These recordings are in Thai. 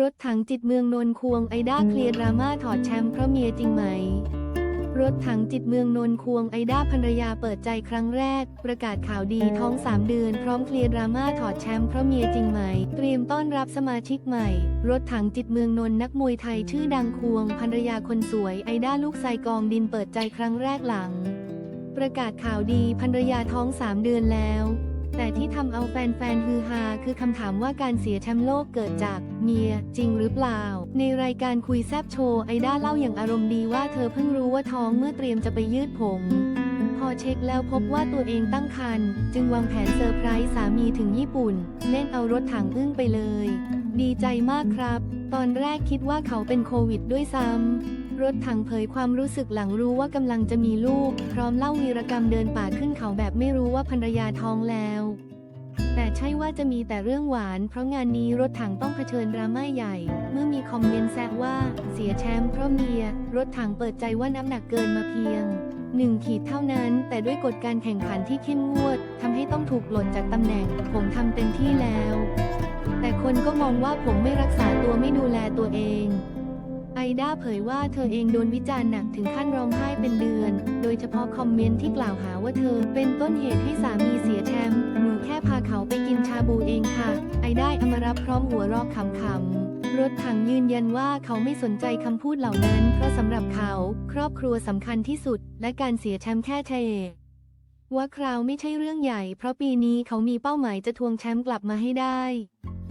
รถถังจิตเมืองนนควงไอด้าเคลียร์ดราม่าถอดแชมป์เพราะเมียจริงไหม รถถังจิตเมืองนนควงไอด้าภรรยาเปิดใจครั้งแรก ประกาศข่าวดีท้อง 3 เดือน พร้อมเคลียร์ดราม่าถอดแชมป์เพราะเมียจริงไหม เตรียมต้อนรับสมาชิกใหม่ รถถังจิตเมืองนนนักมวยไทยชื่อดังควงภรรยาคนสวยไอด้าลูกไซกองดินเปิดใจครั้งแรกหลัง ประกาศข่าวดีภรรยาท้อง 3 เดือนแล้ว แต่ที่ทำเอาแฟนๆฮือฮาคือคำถามว่าการเสียแชมป์โลกเกิดจากเมีย จริงหรือเปล่า ในรายการคุยแซบโชว์ไอด้าเล่าอย่างอารมณ์ดีว่าเธอเพิ่งรู้ว่าท้องเมื่อเตรียมจะไปยืดผม พอเช็คแล้วพบว่าตัวเองตั้งครรภ์จึงวางแผนเซอร์ไพรส์สามีถึงญี่ปุ่น เล่นเอารถถังอึ้งไปเลย ดีใจมากครับ ตอนแรกคิดว่าเขาเป็นโควิดด้วยซ้ำ รถถังเผยความรู้สึกหลังรู้ว่ากำลังจะมีลูก พร้อมเล่าวีรกรรมเดินป่าขึ้นเขาแบบไม่รู้ว่าภรรยาท้องแล้ว แต่ใช่ว่าจะมีแต่เรื่องหวาน เพราะงานนี้รถถังต้องเผชิญดราม่าใหญ่ เมื่อมีคอมเมนต์แซวว่า เสียแชมป์เพราะเมีย รถถังเปิดใจว่าน้ำหนักเกินมาเพียงหนึ่งขีดเท่านั้น แต่ด้วยกฎการแข่งขันที่เข้มงวดทำให้ต้องถูกปลดจากตำแหน่ง ผมทำเต็มที่แล้ว แต่คนก็มองว่าผมไม่รักษาตัวไม่ดูแลตัวเอง ไอด้าเผยว่าเธอเองโดนวิจารณ์หนักถึงขั้นร้องไห้เป็นเดือน โดยเฉพาะคอมเมนต์ที่กล่าวหาว่าเธอเป็นต้นเหตุให้สามีเสียแชมป์ หนูแค่พาเขาไปกินชาบูเองค่ะ ไอด้าอมรับพร้อมหัวรอกขำๆ รถถังยืนยันว่าเขาไม่สนใจคำพูดเหล่านั้น เพราะสำหรับเขาครอบครัวสำคัญที่สุด และการเสียแชมป์แค่เทว่าคราวไม่ใช่เรื่องใหญ่ เพราะปีนี้เขามีเป้าหมายจะทวงแชมป์กลับมาให้ได้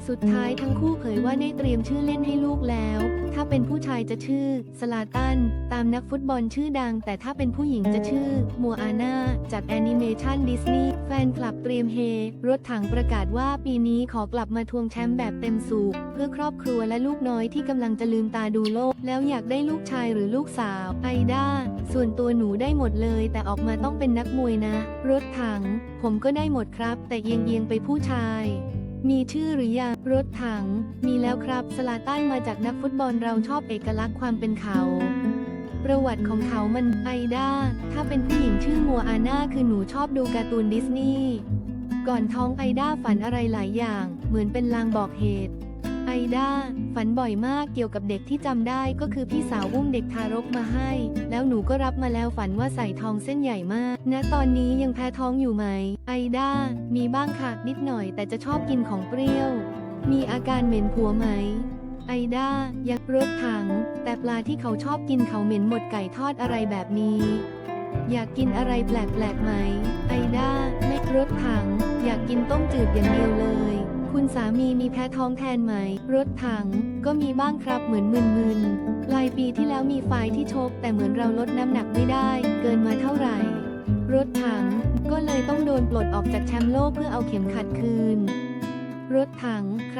สุดท้ายทั้งคู่เผยว่าได้เตรียมชื่อเล่นให้ลูกแล้ว ถ้าเป็นผู้ชายจะชื่อ สลาตัน ตามนักฟุตบอลชื่อดัง แต่ถ้าเป็นผู้หญิงจะชื่อ มัวอาน่า จากแอนิเมชันดิสนีย์ แฟนคลับเตรียมเฮ รถถังประกาศว่าปีนี้ขอกลับมาทวงแชมป์แบบเต็มสูบเพื่อครอบครัวและลูกน้อยที่กำลังจะลืมตาดูโลก แล้วอยากได้ลูกชายหรือลูกสาว ไอด้า ส่วนตัวหนูได้หมดเลย แต่ออกมาต้องเป็นนักมวยนะ รถถัง ผมก็ได้หมดครับ แต่เอียงเอียงๆไปผู้ชาย มีชื่อหรือยัง รถถัง มีแล้วครับสลาตันมาจากนักฟุตบอลเราชอบเอกลักษณ์ความเป็นเขา ประวัติของเขามันไอด้า ถ้าเป็นผู้หญิงชื่อมัวอาน่าคือหนูชอบดูการ์ตูนดิสนีย์ ก่อนท้องไอด้าฝันอะไรหลายอย่าง เหมือนเป็นลางบอกเหตุ ด้า ฝันบ่อยมากเกี่ยวกับเด็กที่จำได้ก็คือพี่สาวอุ้มเด็กทารกมาให้ แล้วหนูก็รับมาแล้วฝันว่าใส่ทองเส้นใหญ่มากณตอนนี้ยังแพ้ท้องอยู่ไหม ไอด้า มีบ้างค่ะนิดหน่อยแต่จะชอบกินของเปรี้ยว มีอาการเหม็นผัวไหมไอด้ายักรถถัง แต่ปลาที่เขาชอบกินเขาเหม็นหมดไก่ทอดอะไรแบบนี้ อยากกินอะไรแปลกๆไหม ไอด้าไม่รถถัง อยากกินต้มจืดอย่างเดียวเลย คุณสามีมีแพ้ท้องแทนไหม รถถัง ก็มีบ้างครับเหมือนมึนๆปลายปีที่แล้วมีไฟที่ชก แต่เหมือนเราลดน้ำหนักไม่ได้ เกินมาเท่าไหร่ รถถัง ก็เลยต้องโดนปลดออกจากแชมป์โลกเพื่อเอาเข็มขัดคืน รถถังครับ